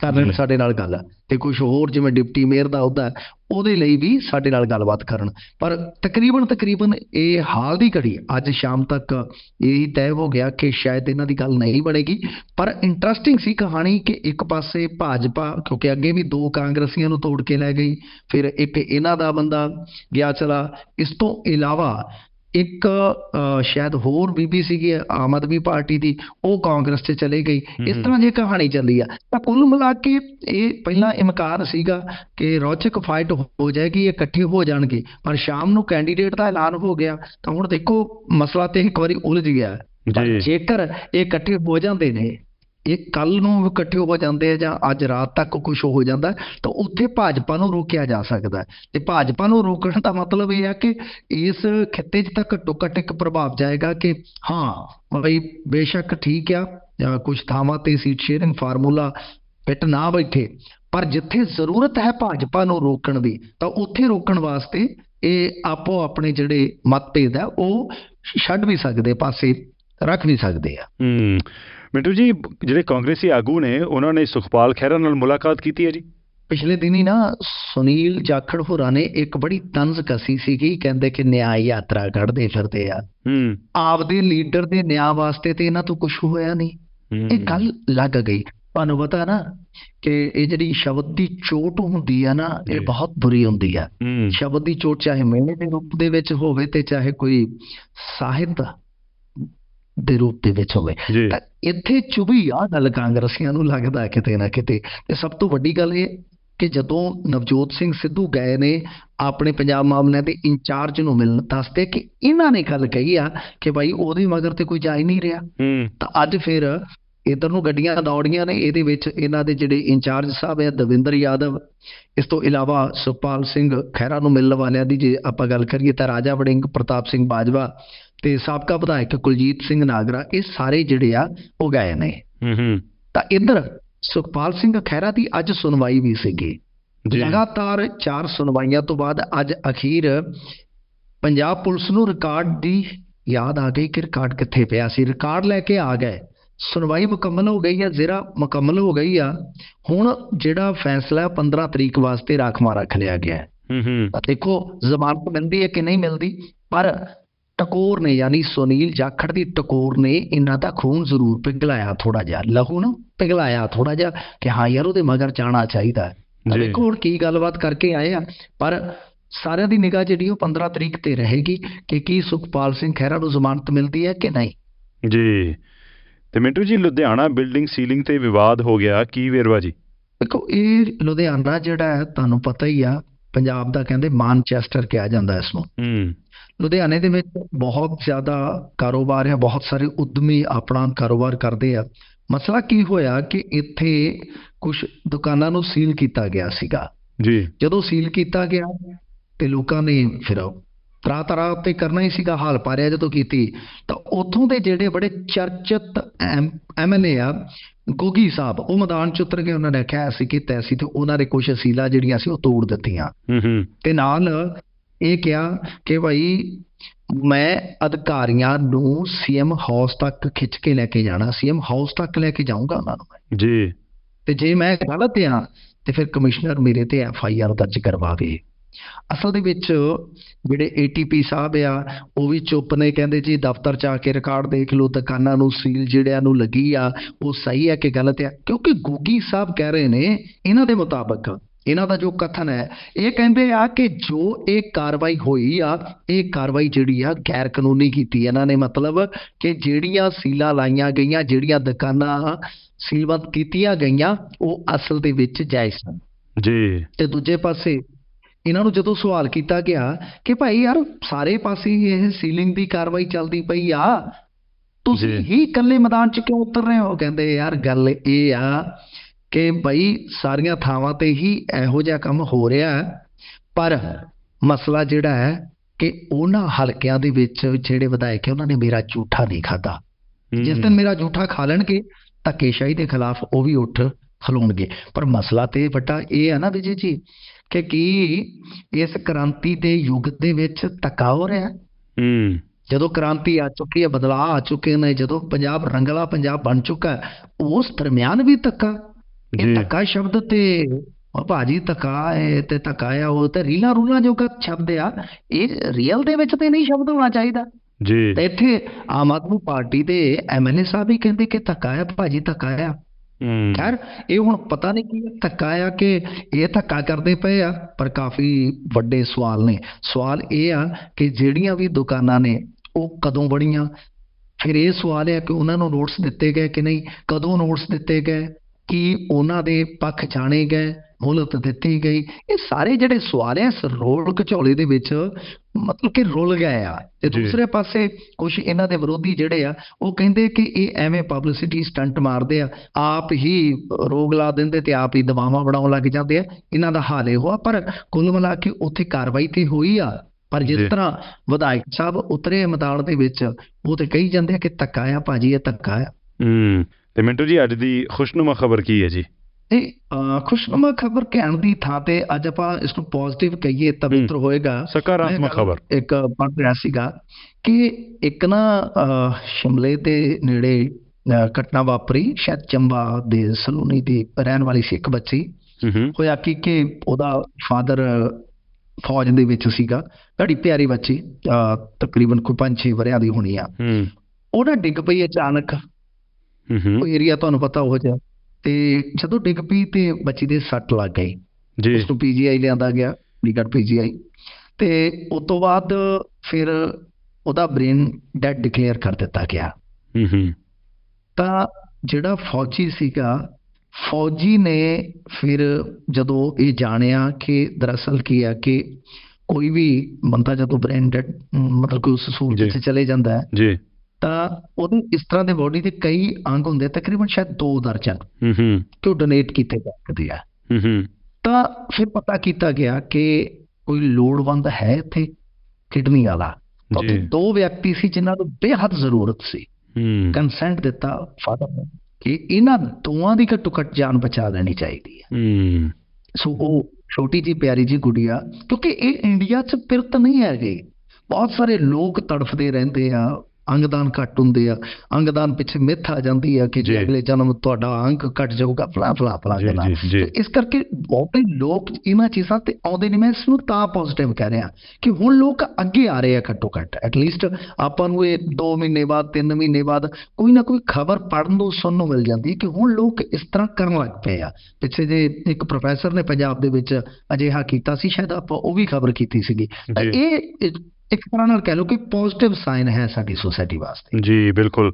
Speaker 2: ਕਰ ਲੈਣ
Speaker 1: ਜੀ।
Speaker 2: ਸਾਡੇ ਨਾਲ ਗੱਲ ਤੇ ਕੁਝ ਹੋਰ ਜਿਵੇਂ ਡਿਪਟੀ ਮੇਅਰ ਦਾ ਅਹੁਦਾ ਉਹਦੇ ਲਈ ਵੀ ਸਾਡੇ ਨਾਲ ਗੱਲਬਾਤ ਕਰਨ। ਪਰ ਤਕਰੀਬਨ ਤਕਰੀਬਨ ਇਹ ਹਾਲ ਦੀ ਘੜੀ, ਅੱਜ ਸ਼ਾਮ ਤੱਕ ਇਹ ਤੈਅ ਹੋ ਗਿਆ ਕਿ ਸ਼ਾਇਦ ਇਹਨਾਂ ਦੀ ਗੱਲ ਨਹੀਂ ਬਣੇਗੀ। ਪਰ ਇੰਟਰਸਟਿੰਗ ਸੀ ਕਹਾਣੀ ਕਿ ਇੱਕ ਪਾਸੇ ਭਾਜਪਾ, ਕਿਉਂਕਿ ਅੱਗੇ ਵੀ ਦੋ ਕਾਂਗਰਸੀਆਂ ਨੂੰ ਤੋੜ ਕੇ ਲੈ ਗਈ, ਫਿਰ ਇੱਕ ਇਹਨਾਂ ਦਾ ਬੰਦਾ ਗਿਆ ਚਲਾ। ਇਸ ਤੋਂ ਇਲਾਵਾ ਇੱਕ ਸ਼ਾਇਦ ਹੋਰ ਬੀਬੀ ਸੀਗੀ ਆਮ ਆਦਮੀ ਪਾਰਟੀ ਦੀ ਉਹ ਕਾਂਗਰਸ 'ਚ ਚਲੇ ਗਈ। ਇਸ। ਤਰ੍ਹਾਂ ਜੇ ਕਹਾਣੀ ਚੱਲੀ ਆ। ਤਾਂ ਕੁੱਲ ਮਿਲਾ ਕੇ ਇਹ ਪਹਿਲਾਂ ਇਮਕਾਰ ਸੀਗਾ ਕਿ ਰੌਚਕ ਫਾਈਟ ਹੋ ਜਾਏਗੀ ਇਹ ਇਕੱਠੇ ਹੋ ਜਾਣਗੇ। ਪਰ ਸ਼ਾਮ ਨੂੰ ਕੈਂਡੀਡੇਟ ਦਾ ਐਲਾਨ ਹੋ ਗਿਆ। ਤਾਂ ਹੁਣ ਦੇਖੋ ਮਸਲਾ ਤੇ ਇੱਕ ਵਾਰੀ ਉਲਝ ਗਿਆ। ਜੇਕਰ ਇਹ ਇਕੱਠੇ ਹੋ ਜਾਂਦੇ ਨੇ ਇਹ ਕੱਲ ਨੂੰ ਇਕੱਠੇ ਹੋ ਜਾਂਦੇ ਆ ਜਾਂ ਅੱਜ ਰਾਤ ਤੱਕ ਕੁਝ ਹੋ ਜਾਂਦਾ ਤਾਂ ਉੱਥੇ ਭਾਜਪਾ ਨੂੰ ਰੋਕਿਆ ਜਾ ਸਕਦਾ ਹੈ। ਤੇ ਭਾਜਪਾ ਨੂੰ ਰੋਕਣ ਦਾ ਮਤਲਬ ਇਹ ਆ ਕਿ ਇਸ ਖਿੱਤੇ 'ਚ ਤਾਂ ਘੱਟੋ ਘੱਟ ਇੱਕ ਪ੍ਰਭਾਵ ਜਾਏਗਾ ਕਿ ਹਾਂ, ਬਈ ਬੇਸ਼ੱਕ ਠੀਕ ਆ, ਜਾਂ ਕੁਝ ਥਾਵਾਂ ਤੇ ਸੀਟ ਸ਼ੇਅਰਿੰਗ ਫਾਰਮੂਲਾ ਫਿੱਟ ਨਾ ਬੈਠੇ, ਪਰ ਜਿੱਥੇ ਜ਼ਰੂਰਤ ਹੈ ਭਾਜਪਾ ਨੂੰ ਰੋਕਣ ਦੀ, ਤਾਂ ਉੱਥੇ ਰੋਕਣ ਵਾਸਤੇ ਇਹ ਆਪੋ ਆਪਣੇ ਜਿਹੜੇ ਮਤਭੇਦ ਆ ਉਹ ਛੱਡ ਵੀ ਸਕਦੇ, ਪਾਸੇ ਰੱਖ ਵੀ ਸਕਦੇ ਆ
Speaker 1: ਮਿੰਟੂ ਜੀ ਜਿਹੜੇ ਕਾਂਗਰਸੀ ਆਗੂ ਨੇ ਉਹਨਾਂ ਨੇ ਸੁਖਪਾਲ ਖਹਿਰਾ ਨਾਲ ਮੁਲਾਕਾਤ ਕੀਤੀ ਹੈ ਜੀ।
Speaker 2: ਪਿਛਲੇ ਦਿਨੀ ਨਾ ਸੁਨੀਲ ਜਾਖੜ ਹੋਰਾਂ ਨੇ ਇੱਕ ਬੜੀ ਤੰਜ਼ ਕਸੀ ਸੀਗੀ ਕਹਿੰਦੇ ਕਿ ਨਿਆਂ ਯਾਤਰਾ ਕੱਢਦੇ ਫਿਰਦੇ ਆ।
Speaker 1: ਹੂੰ।
Speaker 2: ਆਪਦੇ ਲੀਡਰ ਦੇ ਨਿਆਂ ਵਾਸਤੇ ਤੇ ਇਹਨਾਂ ਤੋਂ ਕੁਝ ਹੋਇਆ ਨਹੀਂ। ਇਹ ਗੱਲ ਲੱਗ ਗਈ। ਤੁਹਾਨੂੰ ਪਤਾ ਨਾ ਕਿ ਇਹ ਜਿਹੜੀ ਸ਼ਬਦ ਦੀ ਚੋਟ ਹੁੰਦੀ ਆ ਨਾ ਇਹ। ਬਹੁਤ ਬੁਰੀ ਹੁੰਦੀ ਆ। ਸ਼ਬਦ ਦੀ ਚੋਟ ਚਾਹੇ ਮਿਹਨੇ ਦੇ ਰੂਪ ਦੇ ਵਿੱਚ ਹੋਵੇ ਤੇ ਚਾਹੇ ਕੋਈ ਸਾਹਿਤ ਦੇ ਰੂਪ ਦੇ ਵਿੱਚ ਹੋਵੇ। ਤਾਂ ਇੱਥੇ ਚੁਭੀ ਆ ਗੱਲ ਕਾਂਗਰਸੀਆਂ ਨੂੰ ਲੱਗਦਾ ਕਿਤੇ ਨਾ ਕਿਤੇ। ਤੇ ਸਭ ਤੋਂ ਵੱਡੀ ਗੱਲ ਇਹ ਕਿ ਜਦੋਂ ਨਵਜੋਤ ਸਿੰਘ ਸਿੱਧੂ ਗਏ ਨੇ ਆਪਣੇ ਪੰਜਾਬ ਮਾਮਲਿਆਂ ਦੇ ਇੰਚਾਰਜ ਨੂੰ ਮਿਲਣ ਦੱਸਦੇ ਕਿ ਇਹਨਾਂ ਨੇ ਗੱਲ ਕਹੀ ਆ ਕਿ ਭਾਈ ਉਹਦੇ ਮਗਰ ਤੇ ਕੋਈ ਜਾ ਹੀ ਨਹੀਂ ਰਿਹਾ। ਤਾਂ ਅੱਜ ਫਿਰ ਇਧਰ ਨੂੰ ਗੱਡੀਆਂ ਦੌੜੀਆਂ ਨੇ ਇਹਦੇ ਵਿੱਚ ਇਹਨਾਂ ਦੇ ਜਿਹੜੇ ਇੰਚਾਰਜ ਸਾਹਿਬ ਹੈ ਦਵਿੰਦਰ ਯਾਦਵ ਇਸ ਤੋਂ ਇਲਾਵਾ ਸੁਪਾਲ ਸਿੰਘ ਖਹਿਰਾ ਨੂੰ ਮਿਲਣ ਵਾਲਿਆਂ ਦੀ ਜੇ ਆਪਾਂ ਗੱਲ ਕਰੀਏ ਤਾਂ ਰਾਜਾ ਵੜਿੰਗ ਪ੍ਰਤਾਪ ਸਿੰਘ ਬਾਜਵਾ ਤੇ ਸਾਬਕਾ ਵਿਧਾਇਕ ਕੁਲਜੀਤ ਸਿੰਘ ਨਾਗਰਾ ਇਹ ਸਾਰੇ ਜਿਹੜੇ ਆ ਉਹ ਗਏ ਨੇ।
Speaker 1: ਹੂੰ ਹੂੰ
Speaker 2: ਤਾਂ ਇੱਧਰ ਸੁਖਪਾਲ ਸਿੰਘ ਖਹਿਰਾ ਦੀ ਅੱਜ ਸੁਣਵਾਈ ਵੀ ਸੀਗੀ। ਲਗਾਤਾਰ ਚਾਰ ਸੁਣਵਾਈਆਂ ਤੋਂ ਬਾਅਦ ਅੱਜ ਅਖੀਰ ਪੰਜਾਬ ਪੁਲਿਸ ਨੂੰ ਰਿਕਾਰਡ ਦੀ ਯਾਦ ਆ ਗਈ ਕਿ ਰਿਕਾਰਡ ਕਿੱਥੇ ਪਿਆ ਸੀ। ਰਿਕਾਰਡ ਲੈ ਕੇ ਆ ਗਏ। ਸੁਣਵਾਈ ਮੁਕੰਮਲ ਹੋ ਗਈ ਹੈ ਜ਼ਰਾ ਮੁਕੰਮਲ ਹੋ ਗਈ ਆ। ਹੁਣ ਜਿਹੜਾ ਫੈਸਲਾ ਹੈ 15 ਤਰੀਕ ਵਾਸਤੇ ਰਾਖਵਾਂ ਰੱਖ ਲਿਆ ਗਿਆ ਹੈ।
Speaker 1: ਹੂੰ ਹੂੰ
Speaker 2: ਦੇਖੋ ਜ਼ਮਾਨਤ ਮਿਲਦੀ ਹੈ ਕਿ ਨਹੀਂ ਮਿਲਦੀ ਪਰ ਟਕੋਰ ਨੇ ਯਾਨੀ ਸੁਨੀਲ ਜਾਖੜ ਦੀ ਟਕੋਰ ਨੇ ਇਹਨਾਂ ਦਾ ਖੂਨ ਜ਼ਰੂਰ ਪਿਘਲਾਇਆ ਥੋੜਾ ਜਿਹਾ ਲਹੂ ਨਾ ਪਿਘਲਾਇਆ ਥੋੜਾ ਜਿਹਾ ਕਿ ਹਾਂ ਯਾਰ ਉਹਦੇ ਮਗਰ ਜਾਣਾ ਚਾਹੀਦਾ। ਦੇਖੋ ਹੁਣ ਕੀ ਗੱਲਬਾਤ ਕਰਕੇ ਆਏ ਆ ਪਰ ਸਾਰਿਆਂ ਦੀ ਨਿਗਾਹ ਜਿਹੜੀ ਉਹ 15 ਤਰੀਕ ਤੇ ਰਹੇਗੀ ਕਿ ਕੀ ਸੁਖਪਾਲ ਸਿੰਘ ਖਹਿਰਾ ਨੂੰ ਜ਼ਮਾਨਤ ਮਿਲਦੀ ਹੈ ਕਿ ਨਹੀਂ
Speaker 1: ਜੀ ਤੇ ਮਿੰਟੂ ਜੀ ਲੁਧਿਆਣਾ ਬਿਲਡਿੰਗ ਸੀਲਿੰਗ ਤੇ ਵਿਵਾਦ ਹੋ ਗਿਆ ਕੀ ਵੇਰਵਾ ਜੀ
Speaker 2: ਦੇਖੋ ਇਹ ਲੁਧਿਆਣਾ ਜਿਹੜਾ ਹੈ ਤੁਹਾਨੂੰ ਪਤਾ ਹੀ ਆ ਪੰਜਾਬ ਦਾ ਕਹਿੰਦੇ ਮਾਨਚੈਸਟਰ ਕਿਹਾ ਜਾਂਦਾ ਇਸ ਨੂੰ।
Speaker 1: ਹੂੰ।
Speaker 2: ਲੁਧਿਆਣੇ ਦੇ ਵਿੱਚ ਬਹੁਤ ਜ਼ਿਆਦਾ ਕਾਰੋਬਾਰ ਹੈ ਬਹੁਤ ਸਾਰੇ ਉਦਮੀ ਆਪਣਾ ਕਾਰੋਬਾਰ ਕਰਦੇ ਆ। ਮਸਲਾ ਕੀ ਹੋਇਆ ਕਿ ਇੱਥੇ ਕੁਝ ਦੁਕਾਨਾਂ ਨੂੰ ਸੀਲ ਕੀਤਾ ਗਿਆ ਸੀਗਾ।
Speaker 1: ਜੀ।
Speaker 2: ਜਦੋਂ ਸੀਲ ਕੀਤਾ ਗਿਆ ਤੇ ਲੋਕਾਂ ਨੇ ਫਿਰ ਤਰਾ ਤਰਾ ਤੇ ਕਰਨਾ ਹੀ ਸੀਗਾ ਹਾਲ ਪਾਰਿਆ ਜਦੋਂ ਕੀਤੀ ਤਾਂ ਉੱਥੋਂ ਦੇ ਜਿਹੜੇ ਬੜੇ ਚਰਚਿਤ ਐਮਐਲਏ ਆ ਗੋਗੀ ਸਾਹਿਬ ਉਹ ਮੈਦਾਨ ਚ ਉਤਰ ਕੇ ਉਹਨਾਂ ਨੇ ਕਿਹਾ ਸੀ ਕਿ ਤੈਸੀ ਤੇ ਉਹਨਾਂ ਦੇ ਕੁਝ ਅਸੀਲਾ ਜਿਹੜੀਆਂ ਸੀ ਉਹ ਤੋੜ ਦਿੱਤੀਆਂ। ਤੇ ਨਾਲ ਇਹ ਕਿਹਾ ਕਿ ਭਾਈ ਮੈਂ ਅਧਿਕਾਰੀਆਂ ਨੂੰ ਸੀਐਮ ਹਾਊਸ ਤੱਕ ਖਿੱਚ ਕੇ ਲੈ ਕੇ ਜਾਣਾ ਸੀਐਮ ਹਾਊਸ ਤੱਕ ਲੈ ਕੇ ਜਾਊਂਗਾ ਉਹਨਾਂ ਨੂੰ।
Speaker 1: ਜੀ।
Speaker 2: ਤੇ ਜੇ ਮੈਂ ਗਲਤ ਆ ਤੇ ਫਿਰ ਕਮਿਸ਼ਨਰ ਮੇਰੇ ਤੇ ਐਫ ਆਈ ਆਰ ਦਰਜ ਕਰਵਾਵੇ ਅਸਲ ਦੇ ਵਿੱਚ ਜਿਹੜੇ ਏਟੀਪੀ ਸਾਹਿਬ ਆ ਉਹ ਵੀ ਚੁੱਪ ਨੇ ਕਹਿੰਦੇ ਜੀ ਦਫ਼ਤਰ ਚ ਆ ਕੇ ਰਿਕਾਰਡ ਦੇਖ ਲਓ ਦੁਕਾਨਾਂ ਨੂੰ ਸੀਲ ਜਿਹੜਿਆਂ ਨੂੰ ਲੱਗੀ ਆ ਉਹ ਸਹੀ ਹੈ ਕਿ ਗਲਤ ਹੈ ਕਿਉਂਕਿ ਗੋਗੀ ਸਾਹਿਬ ਕਹਿ ਰਹੇ ਨੇ ਇਹਨਾਂ ਦੇ ਮੁਤਾਬਕ ਇਹਨਾਂ ਦਾ ਜੋ ਕਥਨ ਹੈ ਇਹ ਕਹਿੰਦੇ ਆ ਕਿ ਜੋ ਇਹ ਕਾਰਵਾਈ ਹੋਈ ਆ ਇਹ ਕਾਰਵਾਈ ਜਿਹੜੀ ਆ ਗੈਰ ਕਾਨੂੰਨੀ ਕੀਤੀ ਇਹਨਾਂ ਨੇ ਮਤਲਬ ਕਿ ਜਿਹੜੀਆਂ ਸੀਲਾਂ ਲਾਈਆਂ ਗਈਆਂ ਜਿਹੜੀਆਂ ਦੁਕਾਨਾਂ ਸੀਲਬੰਦ ਕੀਤੀਆਂ ਗਈਆਂ ਉਹ ਅਸਲ ਦੇ ਵਿੱਚ ਜਾਇਜ਼ ਸਨ।
Speaker 1: ਜੀ।
Speaker 2: ਤੇ ਦੂਜੇ ਪਾਸੇ ਇਹਨਾਂ ਨੂੰ ਜਦੋਂ ਸਵਾਲ ਕੀਤਾ ਗਿਆ ਕਿ ਭਾਈ ਯਾਰ ਸਾਰੇ ਪਾਸੇ ਇਹ ਸੀਲਿੰਗ ਦੀ ਕਾਰਵਾਈ ਚੱਲਦੀ ਪਈ ਆ ਤੁਸੀਂ। ਹੀ ਇਕੱਲੇ ਮੈਦਾਨ 'ਚ ਕਿਉਂ ਉਤਰ ਰਹੇ ਹੋ? ਕਹਿੰਦੇ ਯਾਰ ਗੱਲ ਇਹ ਆ ਕਿ ਭਾਈ ਸਾਰੀਆਂ ਥਾਵਾਂ ਤੇ ਹੀ ਇਹੋ ਜਿਹਾ ਕੰਮ ਹੋ ਰਿਹਾ ਪਰ ਮਸਲਾ ਜਿਹੜਾ ਹੈ ਕਿ ਉਹਨਾਂ ਹਲਕਿਆਂ ਦੇ ਵਿੱਚ ਜਿਹੜੇ ਵਿਧਾਇਕ ਹੈ ਉਹਨਾਂ ਨੇ ਮੇਰਾ ਝੂਠਾ ਨਹੀਂ ਖਾਦਾ ਜਿਸ ਦਿਨ ਮੇਰਾ ਝੂਠਾ ਖਾ ਲੈਣਗੇ ਧੱਕੇਸ਼ਾਹੀ ਦੇ ਖਿਲਾਫ ਉਹ ਵੀ ਉੱਠ ਖਲੋਣਗੇ। ਪਰ ਮਸਲਾ ਤੇ ਵੱਡਾ ਇਹ ਹੈ ਨਾ ਵਿਜੇ ਜੀ ਕਿ ਕੀ ਇਸ ਕ੍ਰਾਂਤੀ ਦੇ ਯੁੱਗ ਦੇ ਵਿੱਚ ਧੱਕਾ ਹੋ ਰਿਹਾ? ਹੈ? ਜਦੋਂ ਕ੍ਰਾਂਤੀ ਆ ਚੁੱਕੀ ਹੈ ਬਦਲਾਅ ਆ ਚੁੱਕੇ ਨੇ ਜਦੋਂ ਪੰਜਾਬ ਰੰਗਲਾ ਪੰਜਾਬ ਬਣ ਚੁੱਕਾ ਹੈ, ਉਸ ਦਰਮਿਆਨ ਵੀ
Speaker 1: ਜੀ।
Speaker 2: ਇਹ ਧੱਕਾ ਸ਼ਬਦ ਤੇ ਉਹ ਭਾਜੀ ਧੱਕਾ ਹੈ ਤੇ ਧੱਕਾ ਆ ਉਹ ਤੇ ਰੀਲਾਂ ਰੂਲਾਂ ਜੋ ਕਾ ਸ਼ਬਦ ਆ ਇਹ ਰੀਅਲ ਦੇ ਵਿੱਚ ਤੇ ਨਹੀਂ ਸ਼ਬਦ ਹੋਣਾ ਚਾਹੀਦਾ।
Speaker 1: ਜੀ।
Speaker 2: ਤੇ ਇੱਥੇ ਆਮ ਆਦਮੀ ਪਾਰਟੀ ਦੇ ਐਮਐਲਏ ਸਾਹਿਬ ਵੀ ਕਹਿੰਦੇ ਕਿ ਧੱਕਾ ਆ ਭਾਜੀ ਧੱਕਾ ਆ।
Speaker 1: ਹੂੰ
Speaker 2: ਖੈਰ, ਇਹ ਹੁਣ ਪਤਾ ਨਹੀਂ ਕੀ ਧੱਕਾ ਆ ਕਿ ਇਹ ਧੱਕਾ ਕਰਦੇ ਪਏ ਆ, ਪਰ ਕਾਫੀ ਵੱਡੇ ਸਵਾਲ ਨੇ। ਸਵਾਲ ਇਹ ਆ ਕਿ ਜਿਹੜੀਆਂ ਵੀ ਦੁਕਾਨਾਂ ਨੇ, ਉਹ ਕਦੋਂ ਬੜੀਆਂ ਫਿਰ ਇਹ ਸਵਾਲ ਹੈ ਕਿ ਉਹਨਾਂ ਨੂੰ ਨੋਟਸ ਦਿੱਤੇ ਗਏ ਕਿ ਨਹੀਂ? ਕਦੋਂ ਨੋਟਸ ਦਿੱਤੇ ਗਏ? ਕੀ ਉਹਨਾਂ ਦੇ ਪੱਖ ਜਾਣੇ ਗਏ? ਮੋਹਲਤ ਦਿੱਤੀ ਗਈ। ਇਹ ਸਾਰੇ ਜਿਹੜੇ ਸਵਾਲ ਹੈ ਇਸ ਰੋਲ ਘਚੋਲੇ ਦੇ ਵਿੱਚ ਮਤਲਬ ਕਿ ਰੁਲ ਗਏ ਆ। ਤੇ। ਦੂਸਰੇ ਪਾਸੇ ਕੁਝ ਇਹਨਾਂ ਦੇ ਵਿਰੋਧੀ ਜਿਹੜੇ ਆ ਉਹ ਕਹਿੰਦੇ ਕਿ ਇਹ ਐਵੇਂ ਪਬਲਿਸਿਟੀ ਸਟੰਟ ਮਾਰਦੇ ਆ। ਆਪ ਹੀ ਰੋਗ ਲਾ ਦਿੰਦੇ ਤੇ ਆਪ ਹੀ ਦਵਾਵਾਂ ਬਣਾਉਣ ਲੱਗ ਜਾਂਦੇ ਆ। ਇਹਨਾਂ ਦਾ ਹਾਲ ਇਹ ਹੋਆ ਪਰ ਕੁੱਲ ਮਿਲਾ ਕੇ ਉੱਥੇ ਕਾਰਵਾਈ ਤੇ ਹੋਈ ਆ। ਪਰ। ਜਿਸ ਤਰ੍ਹਾਂ ਵਿਧਾਇਕ ਸਾਹਿਬ ਉਤਰੇ ਮੈਦਾਨ ਦੇ ਵਿੱਚ ਉਹ ਤੇ ਕਹੀ ਜਾਂਦੇ ਆ ਕਿ ਧੱਕਾ ਆ ਭਾਜੀ ਇਹ ਧੱਕਾ ਆ।
Speaker 1: ਹੂੰ। ਤੇ ਮਿੰਟੂ ਜੀ ਅੱਜ ਦੀ ਖੁਸ਼ਨੁਮਾ ਖਬਰ ਕੀ ਹੈ ਜੀ?
Speaker 2: ਅਹ, ਖੁਸ਼ਨੁਮਾ ਖਬਰ ਕਹਿਣ ਦੀ ਥਾਂ ਤੇ ਅੱਜ ਆਪਾਂ ਇਸ ਨੂੰ ਪੋਜ਼ਿਟਿਵ ਕਹੀਏ ਤਾਂ। ਬਿਹਤਰ ਹੋਏਗਾ।
Speaker 1: ਸਕਾਰਾਤਮਕ ਖਬਰ।
Speaker 2: ਇੱਕ ਪੜ੍ਹ ਰਿਹਾ ਸੀਗਾ ਕਿ ਇੱਕ ਨਾ ਸ਼ਿਮਲੇ ਦੇ ਨੇੜੇ ਘਟਨਾ ਵਾਪਰੀ ਸ਼ਾਇਦ ਚੰਬਾ ਦੇ ਸਲੂਨੀ ਦੀ ਰਹਿਣ ਵਾਲੀ ਸੀ ਇੱਕ ਬੱਚੀ ਹੋਇਆ ਕੀ ਕਿ ਉਹਦਾ ਫਾਦਰ ਫੌਜ ਦੇ ਵਿੱਚ ਸੀਗਾ। ਬੜੀ ਪਿਆਰੀ ਬੱਚੀ ਤਕਰੀਬਨ ਕੋਈ 5-6 ਵਰਿਆਂ ਦੀ ਹੋਣੀ ਆ।
Speaker 1: ਹੂੰ।
Speaker 2: ਉਹ ਨਾ ਡਿੱਗ ਪਈ ਅਚਾਨਕ।
Speaker 1: ਹੂੰ ਹੂੰ।
Speaker 2: ਉਹ ਏਰੀਆ ਤੁਹਾਨੂੰ ਪਤਾ ਹੋ ਜਾ ਤੇ ਜਦੋਂ ਡਿੱਗ ਪਈ ਤੇ ਬੱਚੀ ਦੇ ਸੱਟ ਲੱਗ ਗਈ।
Speaker 1: ਜੀ।
Speaker 2: ਉਸ ਨੂੰ ਪੀਜੀਆਈ ਲਿਆਂਦਾ ਗਿਆ ਚੰਡੀਗੜ੍ਹ ਪੀਜੀਆਈ ਤੇ ਉਸ ਤੋਂ ਬਾਅਦ ਫਿਰ ਉਹਦਾ ਬ੍ਰੇਨ ਡੈਡ ਡਿਕਲੇਅਰ ਕਰ ਦਿੱਤਾ ਗਿਆ।
Speaker 1: ਹੂੰ ਹੂੰ।
Speaker 2: ਤਾਂ ਜਿਹੜਾ ਫੌਜੀ ਸੀਗਾ ਫੌਜੀ ਨੇ ਫਿਰ ਜਦੋਂ ਇਹ ਜਾਣਿਆ ਕਿ ਦਰਅਸਲ ਕੀ ਆ ਕਿ ਕੋਈ ਵੀ ਬੰਦਾ ਜਦੋਂ ਬ੍ਰੇਨ ਡੈਡ ਮਤਲਬ ਕਿ ਉਸ। 'ਚ ਚਲੇ ਜਾਂਦਾ ਹੈ
Speaker 1: ਜੀ।
Speaker 2: ਤਾਂ ਉਹਦੇ ਇਸ ਤਰ੍ਹਾਂ ਦੇ ਬੋਡੀ ਦੇ ਕਈ ਅੰਗ ਹੁੰਦੇ ਤਕਰੀਬਨ ਸ਼ਾਇਦ ਦੋ ਦਰਜਨ
Speaker 1: ਹੂੰ ਹੂੰ।
Speaker 2: ਕਿ ਉਹ ਡੋਨੇਟ ਕੀਤੇ ਜਾ ਸਕਦੇ ਆ।
Speaker 1: ਹੂੰ ਹੂੰ।
Speaker 2: ਤਾਂ ਫਿਰ ਪਤਾ ਕੀਤਾ ਗਿਆ ਕਿ ਕੋਈ ਲੋੜਵੰਦ ਹੈ ਇੱਥੇ ਕਿਡਨੀ ਵਾਲਾ। ਤਾਂ
Speaker 1: ਜੀ।
Speaker 2: ਦੋ ਵਿਅਕਤੀ ਸੀ ਜਿਨ੍ਹਾਂ ਨੂੰ ਬੇਹੱਦ ਜ਼ਰੂਰਤ ਸੀ।
Speaker 1: ਹੂੰ।
Speaker 2: ਕੰਸੈਂਟ ਦਿੱਤਾ ਫਾਦਰ ਨੇ ਕਿ ਇਹਨਾਂ ਦੋਵਾਂ ਦੀ ਘੱਟੋ ਘੱਟ ਜਾਨ ਬਚਾ ਲੈਣੀ ਚਾਹੀਦੀ ਹੈ।
Speaker 1: ਹੂੰ।
Speaker 2: ਸੋ ਉਹ ਛੋਟੀ ਜੀ ਪਿਆਰੀ ਜੀ ਗੁੜੀਆ ਕਿਉਂਕਿ ਇਹ ਇੰਡੀਆ 'ਚ ਪਿਰਤ ਨਹੀਂ ਹੈਗੇ। ਬਹੁਤ ਸਾਰੇ ਲੋਕ ਤੜਫਦੇ ਰਹਿੰਦੇ ਆ ਅੰਗਦਾਨ ਘੱਟ ਹੁੰਦੇ ਆ। ਅੰਗਦਾਨ ਪਿੱਛੇ ਮਿੱਥ ਆ ਜਾਂਦੀ ਆ ਕਿ
Speaker 1: ਜੀ।
Speaker 2: ਅਗਲੇ ਜਨਮ ਤੁਹਾਡਾ ਅੰਗ ਘਟ ਜਾਊਗਾ ਫਲਾ ਫਲਾ ਫਲਾ ਤੇ ਇਸ ਕਰਕੇ ਬਹੁਤੇ ਲੋਕ ਇਹਨਾਂ ਚੀਜ਼ਾਂ ਤੇ ਆਉਂਦੇ ਨਹੀਂ। ਮੈਂ ਇਸ ਨੂੰ ਤਾਂ ਪੋਜ਼ਿਟਿਵ ਕਹਿ ਰਿਹਾ ਕਿ ਹੁਣ ਲੋਕ ਅੱਗੇ ਆ ਰਹੇ ਆ ਘੱਟੋ ਘੱਟ। ਐਟਲੀਸਟ ਆਪਾਂ ਨੂੰ ਇਹ 2 ਮਹੀਨੇ ਬਾਅਦ 3 ਮਹੀਨੇ ਬਾਅਦ ਕੋਈ ਨਾ ਕੋਈ ਖਬਰ ਪੜਨ ਨੂੰ ਸੁਣਨ ਨੂੰ ਮਿਲ ਜਾਂਦੀ ਹੈ ਕਿ ਹੁਣ ਲੋਕ ਇਸ ਤਰ੍ਹਾਂ ਕਰਨ ਲੱਗ ਪਏ ਆ। ਪਿੱਛੇ ਜੇ ਇੱਕ ਪ੍ਰੋਫੈਸਰ ਨੇ ਪੰਜਾਬ ਦੇ ਵਿੱਚ ਅਜਿਹਾ ਕੀਤਾ ਸੀ ਸ਼ਾਇਦ ਆਪਾਂ ਉਹ ਵੀ ਖਬਰ ਕੀਤੀ ਸੀਗੀ। ਇਹ ਇੱਕ ਤਰ੍ਹਾਂ ਨਾਲ ਕਹਿ ਲਓ ਕਿ ਪੋਜ਼ਿਟਿਵ ਸਾਈਨ ਹੈ ਸਾਡੀ ਸੋਸਾਇਟੀ ਵਾਸਤੇ।
Speaker 1: ਜੀ ਬਿਲਕੁਲ।